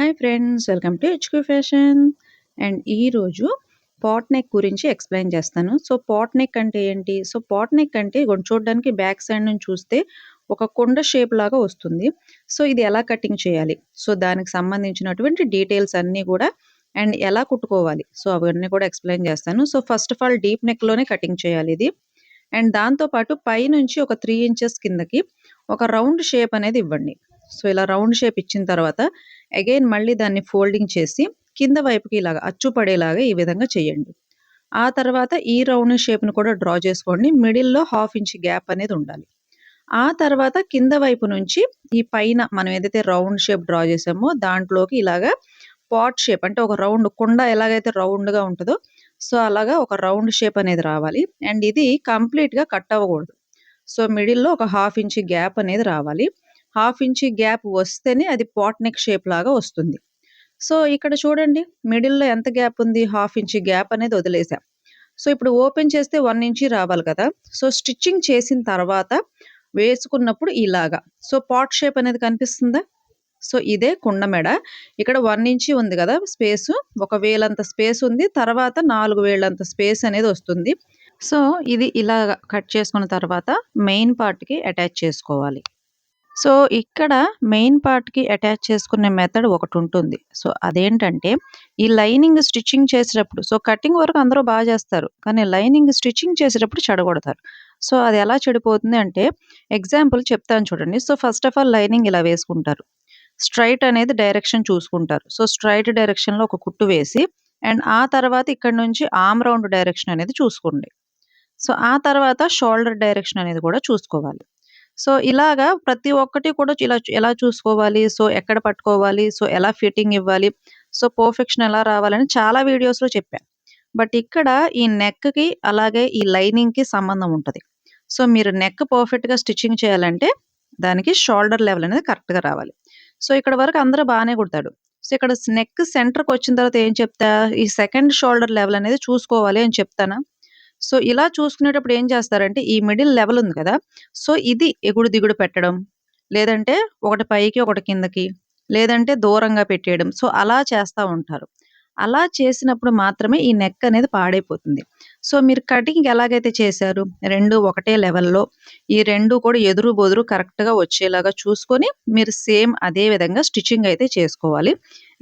Hi friends welcome to HQ fashion and ఈరోజు pot neck గురించి explain చేస్తాను. So pot neck అంటే ఏంటి? సో పాట్ నెక్ అంటే కొంచెం చూడడానికి బ్యాక్ సైడ్ నుంచి చూస్తే ఒక కొండ షేప్ లాగా వస్తుంది. సో ఇది ఎలా కటింగ్ చేయాలి? సో దానికి సంబంధించినటువంటి డీటెయిల్స్ అన్నీ కూడా అండ్ ఎలా కుట్టుకోవాలి? సో అవన్నీ కూడా ఎక్స్ప్లెయిన్ చేస్తాను. So first of all deep నెక్లోనే cutting చేయాలి ఇది. అండ్ దాంతోపాటు పై నుంచి ఒక త్రీ ఇంచెస్ కిందకి ఒక రౌండ్ షేప్ అనేది ఇవ్వండి. సో ఇలా రౌండ్ షేప్ ఇచ్చిన తర్వాత అగైన్ మళ్ళీ దాన్ని ఫోల్డింగ్ చేసి కింద వైపుకి ఇలాగా అచ్చుపడేలాగా ఈ విధంగా చేయండి. ఆ తర్వాత ఈ రౌండ్ షేప్ను కూడా డ్రా చేసుకోండి. మిడిల్లో హాఫ్ ఇంచ్ గ్యాప్ అనేది ఉండాలి. ఆ తర్వాత కింద వైపు నుంచి ఈ పైన మనం ఏదైతే రౌండ్ షేప్ డ్రా చేసామో దాంట్లోకి ఇలాగా పాట్ షేప్ అంటే ఒక రౌండ్ కుండ ఎలాగైతే రౌండ్గా ఉంటుందో సో అలాగా ఒక రౌండ్ షేప్ అనేది రావాలి. అండ్ ఇది కంప్లీట్గా కట్ అవ్వకూడదు. సో మిడిల్లో ఒక హాఫ్ ఇంచ్ గ్యాప్ అనేది రావాలి. హాఫ్ ఇంచ్ గ్యాప్ వస్తేనే అది పాట్ నెక్ షేప్ లాగా వస్తుంది. సో ఇక్కడ చూడండి మిడిల్లో ఎంత గ్యాప్ ఉంది? హాఫ్ ఇంచ్ గ్యాప్ అనేది వదిలేసాం. సో ఇప్పుడు ఓపెన్ చేస్తే వన్ ఇంచి రావాలి కదా? సో స్టిచ్చింగ్ చేసిన తర్వాత వేసుకున్నప్పుడు ఇలాగా. సో పాట్ షేప్ అనేది కనిపిస్తుందా? సో ఇదే కుండ మెడ. ఇక్కడ వన్ ఇంచి ఉంది కదా స్పేస్? ఒక వేలంత స్పేస్ ఉంది తర్వాత నాలుగు వేలంత స్పేస్ అనేది వస్తుంది. సో ఇది ఇలా కట్ చేసుకున్న తర్వాత మెయిన్ పార్ట్కి అటాచ్ చేసుకోవాలి. సో ఇక్కడ మెయిన్ పార్ట్కి అటాచ్ చేసుకునే మెథడ్ ఒకటి ఉంటుంది సో అదేంటంటే ఈ లైనింగ్ స్టిచ్చింగ్ చేసేటప్పుడు సో కటింగ్ వరకు అందరూ బాగా చేస్తారు కానీ లైనింగ్ స్టిచ్చింగ్ చేసేటప్పుడు చెడగొడతారు. సో అది ఎలా చెడిపోతుంది అంటే ఎగ్జాంపుల్ చెప్తాను చూడండి. So first of all lining ఇలా వేసుకుంటారు. స్ట్రైట్ అనేది డైరెక్షన్ చూసుకుంటారు. సో స్ట్రైట్ డైరెక్షన్లో ఒక కుట్టు వేసి అండ్ ఆ తర్వాత ఇక్కడ నుంచి ఆమ్ రౌండ్ డైరెక్షన్ అనేది చూసుకోండి. సో ఆ తర్వాత షోల్డర్ డైరెక్షన్ అనేది కూడా చూసుకోవాలి. సో ఇలాగా ప్రతి ఒక్కటి కూడా ఇలా ఎలా చూసుకోవాలి? సో ఎక్కడ పట్టుకోవాలి? సో ఎలా ఫిట్టింగ్ ఇవ్వాలి? సో పర్ఫెక్షన్ ఎలా రావాలని చాలా వీడియోస్లో చెప్పాను. బట్ ఇక్కడ ఈ నెక్కి అలాగే ఈ లైనింగ్కి సంబంధం ఉంటుంది. సో మీరు నెక్ పర్ఫెక్ట్గా స్టిచ్చింగ్ చేయాలంటే దానికి షోల్డర్ లెవెల్ అనేది కరెక్ట్గా రావాలి. సో ఇక్కడ వరకు అందరూ బాగానే కుడతాడు సో ఇక్కడ నెక్ సెంటర్కి వచ్చిన తర్వాత ఏం చెప్తా? ఈ సెకండ్ షోల్డర్ లెవెల్ అనేది చూసుకోవాలి అని చెప్తానా? సో ఇలా చూసుకునేటప్పుడు ఏం చేస్తారంటే ఈ మిడిల్ లెవెల్ ఉంది కదా సో ఇది ఎగుడు దిగుడు పెట్టడం లేదంటే ఒకటి పైకి ఒకటి కిందకి లేదంటే దూరంగా పెట్టేయడం సో అలా చేస్తూ ఉంటారు. అలా చేసినప్పుడు మాత్రమే ఈ నెక్ అనేది పాడైపోతుంది. సో మీరు కటింగ్ ఎలాగైతే చేశారు రెండు ఒకటే లెవెల్లో ఈ రెండు కూడా ఎదురు బొదురు కరెక్ట్గా వచ్చేలాగా చూసుకొని మీరు సేమ్ అదే విధంగా స్టిచ్చింగ్ అయితే చేసుకోవాలి.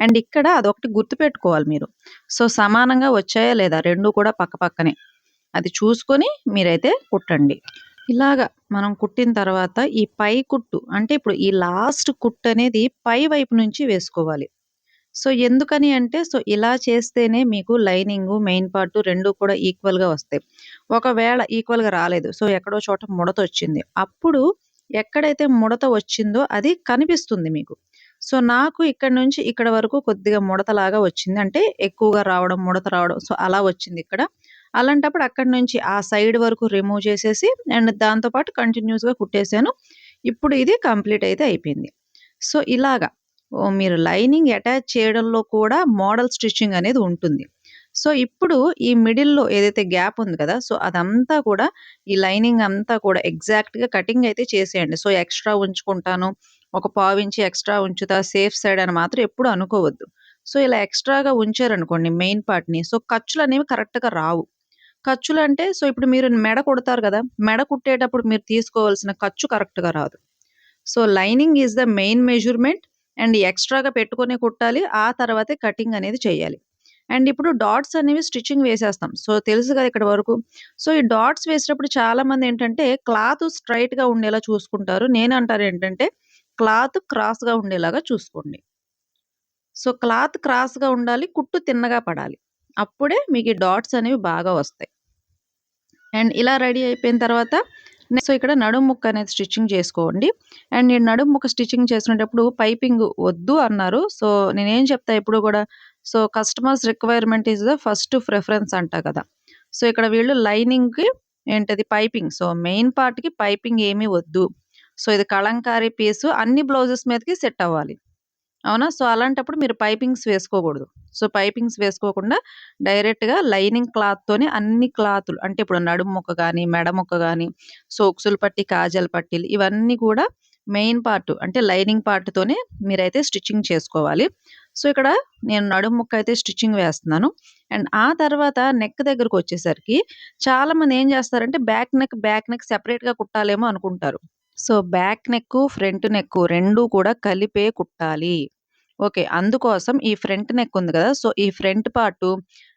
అండ్ ఇక్కడ అదొకటి గుర్తుపెట్టుకోవాలి మీరు. సో సమానంగా వచ్చాయా లేదా రెండు కూడా పక్క పక్కనే? అది చూసుకొని మీరైతే కుట్టండి. ఇలాగా మనం కుట్టిన తర్వాత ఈ పై కుట్టు అంటే ఇప్పుడు ఈ లాస్ట్ కుట్టు అనేది పై వైపు నుంచి వేసుకోవాలి. సో ఎందుకని అంటే సో ఇలా చేస్తేనే మీకు లైనింగ్ మెయిన్ పార్ట్ రెండు కూడా ఈక్వల్గా వస్తాయి. ఒకవేళ ఈక్వల్గా రాలేదు సో ఎక్కడో చోట ముడత వచ్చింది. అప్పుడు ఎక్కడైతే ముడత వచ్చిందో అది కనిపిస్తుంది మీకు. సో నాకు ఇక్కడ నుంచి ఇక్కడ వరకు కొద్దిగా ముడతలాగా వచ్చింది. అంటే ఎక్కువగా రావడం ముడత రావడం సో అలా వచ్చింది ఇక్కడ. అలాంటప్పుడు అక్కడి నుంచి ఆ సైడ్ వరకు రిమూవ్ చేసేసి అండ్ దాంతోపాటు కంటిన్యూస్గా కుట్టేశాను ఇప్పుడు ఇది కంప్లీట్ అయితే అయిపోయింది. సో ఇలాగా మీరు లైనింగ్ అటాచ్ చేయడంలో కూడా మోడల్ స్టిచ్చింగ్ అనేది ఉంటుంది. సో ఇప్పుడు ఈ మిడిల్లో ఏదైతే గ్యాప్ ఉంది కదా సో అదంతా కూడా ఈ లైనింగ్ అంతా కూడా ఎగ్జాక్ట్గా కటింగ్ అయితే చేసేయండి. సో ఎక్స్ట్రా ఉంచుకుంటాను. ఒక పావించి ఎక్స్ట్రా ఉంచుతా సేఫ్ సైడ్ అని మాత్రం ఎప్పుడు అనుకోవద్దు. సో ఇలా ఎక్స్ట్రాగా ఉంచారనుకోండి మెయిన్ పార్ట్ని సో ఖర్చులు అనేవి కరెక్ట్గా రావు. ఖర్చులు అంటే సో ఇప్పుడు మీరు మెడ కుడతారు కదా మెడ కుట్టేటప్పుడు మీరు తీసుకోవాల్సిన ఖర్చు కరెక్ట్గా రాదు. So lining is the main measurement and ఎక్స్ట్రాగా పెట్టుకొని కుట్టాలి ఆ తర్వాతే కటింగ్ అనేది చేయాలి. అండ్ ఇప్పుడు డాట్స్ అనేవి స్టిచ్చింగ్ వేసేస్తాం. సో తెలుసు కదా ఇక్కడ వరకు. సో ఈ డాట్స్ వేసేటప్పుడు చాలా మంది ఏంటంటే క్లాత్ స్ట్రైట్గా ఉండేలా చూసుకుంటారు. నేను అంటారు ఏంటంటే క్లాత్ క్రాస్గా ఉండేలాగా చూసుకోండి. సో క్లాత్ క్రాస్గా ఉండాలి కుట్టు తిన్నగా పడాలి. అప్పుడే మీకు ఈ డాట్స్ అనేవి బాగా వస్తాయి. అండ్ ఇలా రెడీ అయిపోయిన తర్వాత సో ఇక్కడ నడుము ముక్క అనేది స్టిచ్చింగ్ చేసుకోండి. అండ్ నేను నడుము ముక్క స్టిచ్చింగ్ చేసుకునేటప్పుడు పైపింగ్ వద్దు అన్నారు. సో నేనేం చెప్తా ఎప్పుడు కూడా so customers requirement is the first preference అంట కదా. సో ఇక్కడ వీళ్ళు లైనింగ్కి ఏంటది పైపింగ్. సో మెయిన్ పార్ట్కి పైపింగ్ ఏమీ వద్దు. సో ఇది కళంకారీ పీసు అన్ని బ్లౌజెస్ మీదకి సెట్ అవ్వాలి. అవునా సో అలాంటప్పుడు మీరు పైపింగ్స్ వేసుకోకూడదు సో పైపింగ్స్ వేసుకోకుండా డైరెక్ట్గా లైనింగ్ క్లాత్తోనే అన్ని క్లాతులు అంటే ఇప్పుడు నడుము ముక్క కానీ మెడ ముక్క కానీ సోక్సులు పట్టి కాజల్ పట్టీలు ఇవన్నీ కూడా మెయిన్ పార్ట్ అంటే లైనింగ్ పార్ట్తోనే మీరైతే స్టిచ్చింగ్ చేసుకోవాలి సో, ఇక్కడ నేను నడుము ముక్క అయితే స్టిచ్చింగ్ వేస్తున్నాను. అండ్ ఆ తర్వాత నెక్ దగ్గరకు వచ్చేసరికి చాలామంది ఏం చేస్తారంటే బ్యాక్ నెక్, బ్యాక్ నెక్ సెపరేట్‌గా కుట్టాలేమో అనుకుంటారు. So, back neck front neck రెండు కూడా కలిపే కుట్టాలి. ఓకే. అందుకోసం ఈ ఫ్రంట్ నెక్ ఉంది కదా! సో, ఈ ఫ్రంట్ పార్టు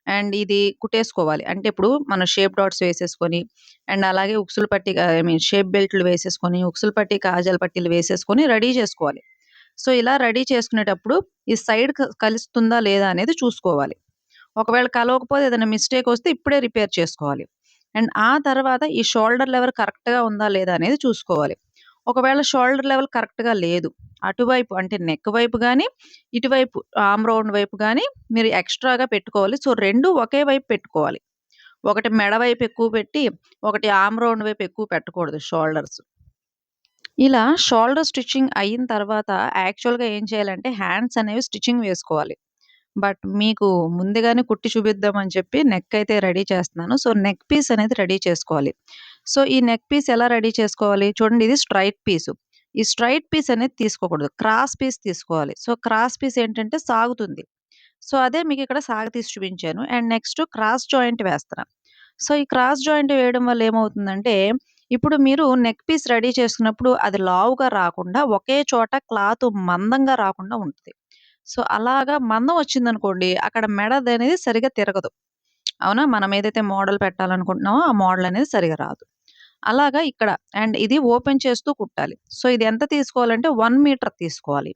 అండ్ ఇది కుట్టేసుకోవాలి. అంటే ఇప్పుడు మనం షేప్ డాట్స్ వేసేసుకొని అండ్ అలాగే ఉక్సులు పట్టి ఐ మీన్ షేప్ బెల్ట్‌లు వేసేసుకొని, ఉక్సులు పట్టి, కాజాల పట్టీలు వేసేసుకొని రెడీ చేసుకోవాలి. సో, ఇలా రెడీ చేసుకునేటప్పుడు ఈ సైడ్ కలుస్తుందా లేదా అనేది చూసుకోవాలి. ఒకవేళ కలవకపోతే ఏదైనా మిస్టేక్ వస్తే ఇప్పుడే రిపేర్ చేసుకోవాలి. అండ్ ఆ తర్వాత ఈ షోల్డర్ లెవర్ కరెక్ట్‌గా ఉందా లేదా అనేది చూసుకోవాలి. ఒకవేళ షోల్డర్ లెవెల్ కరెక్ట్‌గా లేదు. అటువైపు అంటే నెక్ వైపు కానీ ఇటువైపు ఆమ్ రౌండ్ వైపు కానీ మీరు ఎక్స్‌ట్రాగా పెట్టుకోవాలి. సో, రెండు ఒకే వైపు పెట్టుకోవాలి. ఒకటి మెడ వైపు ఎక్కువ పెట్టి, ఒకటి ఆమ్ రౌండ్ వైపు ఎక్కువ పెట్టకూడదు షోల్డర్స్. ఇలా షోల్డర్ స్టిచ్చింగ్ అయిన తర్వాత యాక్చువల్‌గా ఏం చేయాలంటే హ్యాండ్స్ అనేవి స్టిచ్చింగ్ వేసుకోవాలి. బట్ మీకు ముందుగానే కుట్టి చూపిద్దామని చెప్పి నెక్ అయితే రెడీ చేస్తున్నాను. సో, నెక్ పీస్ అనేది రెడీ చేసుకోవాలి. సో, ఈ నెక్ పీస్ ఎలా రెడీ చేసుకోవాలి? చూడండి ఇది స్ట్రెయిట్ పీసు. ఈ స్ట్రెయిట్ పీస్ అనేది తీసుకోకూడదు. క్రాస్ పీస్ తీసుకోవాలి. సో, క్రాస్ పీస్ ఏంటంటే సాగుతుంది. సో, అదే మీకు మీకిక్కడ సాగతీసి చూపించాను. అండ్ నెక్స్ట్ క్రాస్ జాయింట్ వేస్తాను సో, ఈ క్రాస్ జాయింట్ వేయడం వల్ల ఏమవుతుందంటే, ఇప్పుడు మీరు నెక్ పీస్ రెడీ చేసుకున్నప్పుడు అది లావుగా రాకుండా ఒకే చోట క్లాత్ మందంగా రాకుండా ఉంటుంది సో, అలాగా మందం వచ్చిందనుకోండి అక్కడ మెడదనేది సరిగా తిరగదు. అవునా? మనం ఏదైతే మోడల్ పెట్టాలనుకుంటున్నామో ఆ మోడల్ అనేది సరిగా రాదు. అలాగా ఇక్కడ అండ్ ఇది ఓపెన్ చేస్తూ కుట్టాలి. సో, ఇది ఎంత తీసుకోవాలంటే వన్ మీటర్ తీసుకోవాలి.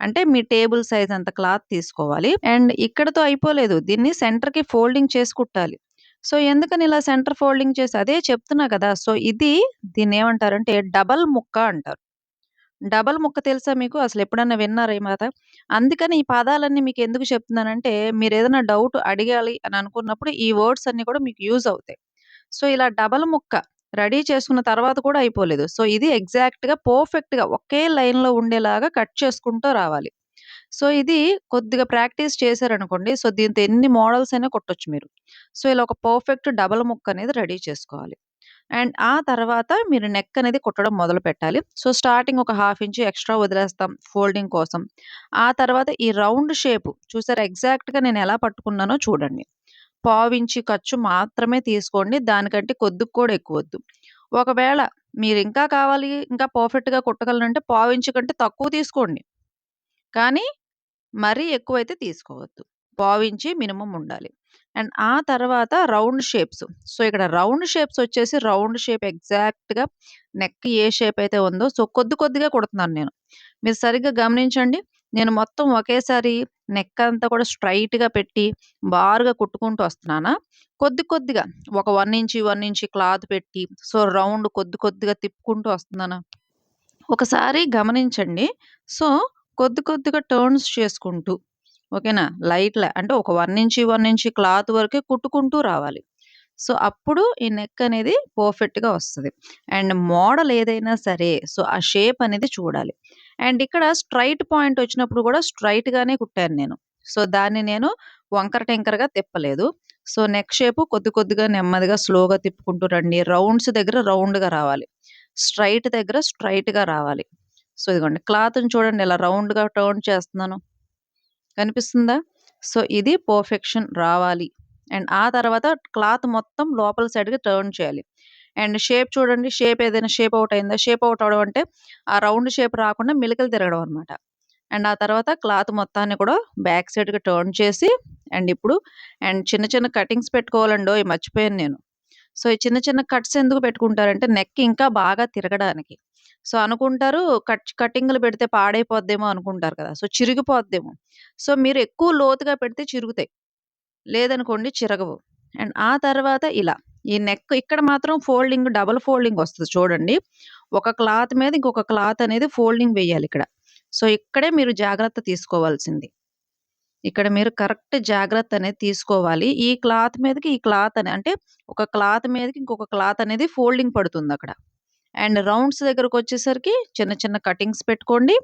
అంటే మీ టేబుల్ సైజ్ అంత క్లాత్ తీసుకోవాలి. అండ్ ఇక్కడతో అయిపోలేదు. దీన్ని సెంటర్‌కి ఫోల్డింగ్ చేసి కుట్టాలి. సో, ఎందుకని ఇలా సెంటర్ ఫోల్డింగ్ చేసి అదే చెప్తున్నా కదా! సో, ఇది దీన్ని ఏమంటారంటే డబల్ ముక్క అంటారు. డబల్ ముక్క తెలుసా మీకు? అసలు ఎప్పుడన్నా విన్నారా ఈ మాట? అందుకని ఈ పదాలన్నీ మీకు ఎందుకు చెప్తున్నానంటే ఏదైనా డౌట్ అడగాలి అని అనుకున్నప్పుడు ఈ వర్డ్స్ అన్నీ కూడా మీకు యూజ్ అవుతాయి. సో, ఇలా డబల్ ముక్క రెడీ చేసుకున్న తర్వాత కూడా అయిపోలేదు. సో, ఇది ఎగ్జాక్ట్‌గా పర్ఫెక్ట్‌గా ఒకే లైన్‌లో ఉండేలాగా కట్ చేసుకుంటూ రావాలి. సో, ఇది కొద్దిగా ప్రాక్టీస్ చేశారనుకోండి సో, దీంతో ఎన్ని మోడల్స్ అయినా కుట్టొచ్చు మీరు. సో, ఇలా ఒక పర్ఫెక్ట్ డబల్ ముక్క అనేది రెడీ చేసుకోవాలి. అండ్ ఆ తర్వాత మీరు నెక్ అనేది కుట్టడం మొదలు పెట్టాలి సో, స్టార్టింగ్ ఒక హాఫ్ ఇంచ్ ఎక్స్‌ట్రా వదిలేస్తాం ఫోల్డింగ్ కోసం. ఆ తర్వాత ఈ రౌండ్ షేప్ చూసారు ఎగ్జాక్ట్‌గా నేను ఎలా పట్టుకున్నానో చూడండి. పావించి ఖర్చు మాత్రమే తీసుకోండి. దానికంటే కొద్దిగా కూడా ఎక్కువద్దు ఒకవేళ మీరు ఇంకా కావాలి ఇంకా పర్ఫెక్ట్‌గా కుట్టగలనంటే పావించి కంటే తక్కువ తీసుకోండి. కానీ మరీ ఎక్కువైతే తీసుకోవద్దు. పావించి మినిమం ఉండాలి. అండ్ ఆ తర్వాత రౌండ్ షేప్స్. సో, ఇక్కడ రౌండ్ షేప్స్ వచ్చేసి రౌండ్ షేప్ ఎగ్జాక్ట్‌గా నెక్ ఏ షేప్ అయితే ఉందో సో, కొద్ది కొద్దిగా కుడుతున్నాను నేను. మీరు సరిగ్గా గమనించండి. నేను మొత్తం ఒకేసారి నెక్ అంతా కూడా స్ట్రైట్గా పెట్టి బారుగా కుట్టుకుంటూ వస్తున్నానా? కొద్ది కొద్దిగా ఒక one inch, one inch cloth పెట్టి సో, రౌండ్ కొద్ది కొద్దిగా తిప్పుకుంటూ వస్తున్నానా? ఒకసారి గమనించండి. సో, కొద్ది కొద్దిగా టర్న్స్ చేసుకుంటూ ఓకేనా? లైట్‌లా అంటే ఒక one inch, one inch cloth వరకే కుట్టుకుంటూ రావాలి. సో, అప్పుడు ఈ నెక్ అనేది పర్ఫెక్ట్‌గా వస్తుంది అండ్ మోడల్ ఏదైనా సరే సో, ఆ షేప్ అనేది చూడాలి. అండ్ ఇక్కడ స్ట్రైట్ పాయింట్ వచ్చినప్పుడు కూడా స్ట్రైట్ గానే కుట్టాను నేను. సో, దాన్ని నేను వంకర టెంకరగా తిప్పలేదు. సో, నెక్ షేప్ కొద్ది కొద్దిగా నెమ్మదిగా స్లోగా తిప్పుకుంటూ రండి. రౌండ్స్ దగ్గర రౌండ్‌గా రావాలి. స్ట్రైట్ దగ్గర స్ట్రైట్గా రావాలి. సో, ఇదిగోండి క్లాత్‌ని చూడండి ఇలా రౌండ్‌గా టర్న్ చేస్తున్నాను. కనిపిస్తుందా? సో, ఇది పర్ఫెక్షన్ రావాలి. అండ్ ఆ తర్వాత క్లాత్ మొత్తం లోపల సైడ్‌కి టర్న్ చేయాలి. అండ్ షేప్ చూడండి. షేప్ ఏదైనా షేప్ అవుట్ అయిందా? షేప్ అవుట్ అవడం అంటే ఆ రౌండ్ షేప్ రాకుండా మెలికలు తిరగడం అనమాట. అండ్ ఆ తర్వాత క్లాత్ మొత్తాన్ని కూడా బ్యాక్ సైడ్‌కి టర్న్ చేసి అండ్ ఇప్పుడు అండ్ చిన్న చిన్న కటింగ్స్ పెట్టుకోవాలండోయ్! మర్చిపోయాను నేను. సో, ఈ చిన్న చిన్న కట్స్ ఎందుకు పెట్టుకుంటారంటే నెక్ ఇంకా బాగా తిరగడానికి. సో, అనుకుంటారు కట్ కటింగ్‌లు పెడితే పాడైపోద్దేమో అనుకుంటారు కదా! సో, చిరిగిపోద్దేమో. సో, మీరు ఎక్కువ లోతుగా పెడితే చిరుగుతాయి. లేదనుకోండి చిరగవు. అండ్ ఆ తర్వాత ఇలా ఈ నెక్ ఇక్కడ మాత్రం ఫోల్డింగ్ డబల్ ఫోల్డింగ్ వస్తుంది చూడండి. ఒక క్లాత్ మీద ఇంకొక క్లాత్ అనేది ఫోల్డింగ్ వేయాలి ఇక్కడ. సో, ఇక్కడే మీరు జాగ్రత్త తీసుకోవాల్సింది. ఇక్కడ మీరు కరెక్ట్ జాగ్రత్త అనేది తీసుకోవాలి. ఈ క్లాత్ మీదకి ఈ క్లాత్ అని అంటే ఒక క్లాత్ మీదకి ఇంకొక క్లాత్ అనేది ఫోల్డింగ్ పడుతుంది అక్కడ అండ్ రౌండ్స్ దగ్గరకొచ్చేసరికి చిన్న చిన్న కటింగ్స్ పెట్టుకోండి.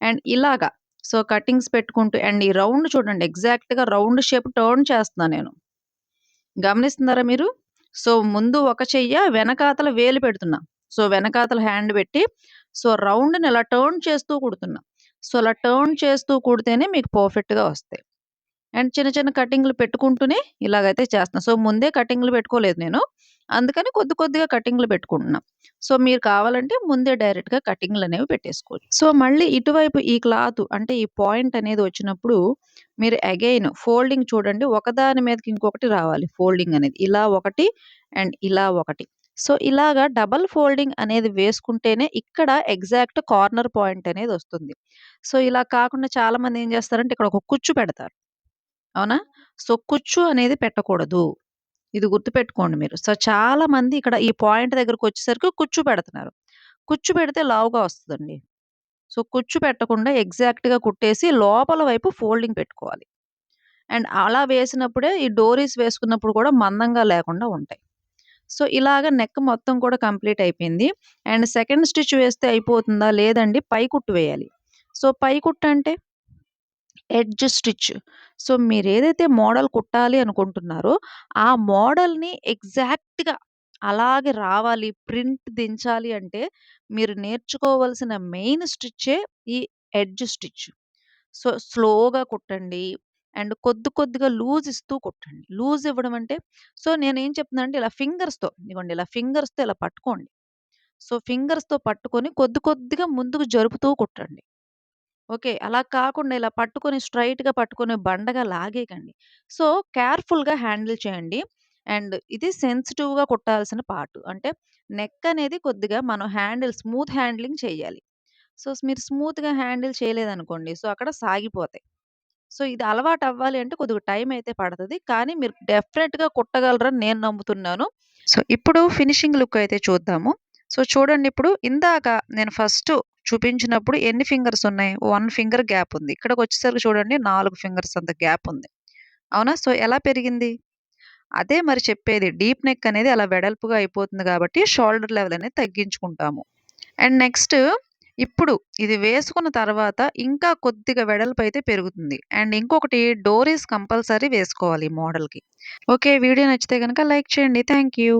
అండ్ ఇలాగా సో, కటింగ్స్ పెట్టుకుంటూ అండ్ ఈ రౌండ్ చూడండి ఎగ్జాక్ట్‌గా రౌండ్ షేప్ టర్న్ చేస్తున్నాను నేను. గమనిస్తున్నారా మీరు? సో, ముందు ఒక చెయ్య వెనకాతల వేలు పెడుతున్నా. సో, వెనకాతల హ్యాండ్ పెట్టి సో, రౌండ్‌ని ఇలా టర్న్ చేస్తూ కుడుతున్నా. సో, అలా టర్న్ చేస్తూ కుడితేనే మీకు పర్ఫెక్ట్‌గా వస్తాయి. అండ్ చిన్న చిన్న కటింగ్‌లు పెట్టుకుంటూనే ఇలాగైతే చేస్తున్నా. సో, ముందే కటింగ్‌లు పెట్టుకోలేదు నేను. అందుకని కొద్ది కొద్దిగా కటింగ్‌లు పెట్టుకుంటున్నాం సో, మీరు కావాలంటే ముందే డైరెక్ట్‌గా కటింగ్‌లనేవి పెట్టేసుకోవచ్చు. సో, మళ్ళీ ఇటువైపు ఈ క్లాత్ అంటే ఈ పాయింట్ అనేది వచ్చినప్పుడు మీరు అగైన్ ఫోల్డింగ్ చూడండి ఒకదాని మీదకి ఇంకొకటి రావాలి ఫోల్డింగ్ అనేది. ఇలా ఒకటి అండ్ ఇలా ఒకటి. సో, ఇలాగా డబుల్ ఫోల్డింగ్ అనేది వేసుకుంటేనే ఇక్కడ ఎగ్జాక్ట్ కార్నర్ పాయింట్ అనేది వస్తుంది. సో, ఇలా కాకుండా చాలామంది ఏం చేస్తారంటే ఇక్కడ ఒక కుచ్చు పెడతారు. అవునా? సో, కుచ్చు అనేది పెట్టకూడదు. ఇది గుర్తుపెట్టుకోండి మీరు. సో, చాలా మంది ఇక్కడ ఈ పాయింట్ దగ్గరకొచ్చేసరికి కుచ్చు పెడుతున్నారు. కుచ్చు పెడితే లావుగా వస్తుందండి సో, కుచ్చు పెట్టకుండా ఎగ్జాక్ట్‌గా కుట్టేసి లోపల వైపు ఫోల్డింగ్ పెట్టుకోవాలి. అండ్ అలా వేసినప్పుడే ఈ డోరీస్ వేసుకున్నప్పుడు కూడా మందంగా లేకుండా ఉంటాయి. సో, ఇలాగ నెక్ మొత్తం కూడా కంప్లీట్ అయిపోయింది. అండ్ సెకండ్ స్టిచ్ వేస్తే అయిపోతుందా? లేదండి పై కుట్టు వేయాలి. సో, పై కుట్టు అంటే ఎడ్జ్ స్టిచ్. సో, మీరు ఏదైతే మోడల్ కుట్టాలి అనుకుంటున్నారో ఆ మోడల్‌ని ఎగ్జాక్ట్‌గా అలాగే రావాలి, ప్రింట్ దించాలి అంటే మీరు నేర్చుకోవాల్సిన మెయిన్ స్టిచ్చే ఈ ఎడ్జ్ స్టిచ్. సో, స్లోగా కుట్టండి. అండ్ కొద్ది కొద్దిగా లూజ్ ఇస్తూ కుట్టండి. లూజ్ ఇవ్వడం అంటే సో, నేను ఏం చెప్తున్నాను అంటే ఇలా ఫింగర్స్‌తో ఇదిగోండి ఇలా ఫింగర్స్‌తో ఇలా పట్టుకోండి. సో, ఫింగర్స్‌తో పట్టుకొని కొద్ది కొద్దిగా ముందుకు జరుపుతూ కుట్టండి. ఓకే. అలా కాకుండా ఇలా పట్టుకొని స్ట్రెయిట్‌గా పట్టుకొని బండగా లాగేయకండి. సో, కేర్‌ఫుల్‌గా హ్యాండిల్ చేయండి. అండ్ ఇది సెన్సిటివ్‌గా కుట్టాల్సిన పార్ట్. అంటే నెక్ అనేది కొద్దిగా మనం హ్యాండిల్ స్మూత్ హ్యాండ్లింగ్ చేయాలి. సో, మీరు స్మూత్‌గా హ్యాండిల్ చేయలేదనుకోండి సో, అక్కడ సాగిపోతాయి. సో, ఇది అలవాటు అవ్వాలి అంటే కొద్దిగా టైం అయితే పడతది. కానీ మీరు డెఫినెట్‌గా కుట్టగలరని నేను నమ్ముతున్నాను. సో, ఇప్పుడు ఫినిషింగ్ లుక్ అయితే చూద్దాము. సో, చూడండి ఇప్పుడు ఇందాక నేను ఫస్ట్ చూపించినప్పుడు ఎన్ని ఫింగర్స్ ఉన్నాయి? వన్ ఫింగర్ గ్యాప్ ఉంది. ఇక్కడికొచ్చేసరికి చూడండి నాలుగు ఫింగర్స్ అంత గ్యాప్ ఉంది. అవునా? సో, ఎలా పెరిగింది? అదే మరి చెప్పేది డీప్ నెక్ అనేది అలా వెడల్పుగా అయిపోతుంది కాబట్టి షోల్డర్ లెవెల్ అనేది తగ్గించుకుంటాము. అండ్ నెక్స్ట్ ఇప్పుడు ఇది వేసుకున్న తర్వాత ఇంకా కొద్దిగా వెడల్పు అయితే పెరుగుతుంది. అండ్ ఇంకొకటి డోరీస్ కంపల్సరీ వేసుకోవాలి ఈ మోడల్‌కి. ఓకే. వీడియో నచ్చితే కనుక లైక్ చేయండి. Thank you.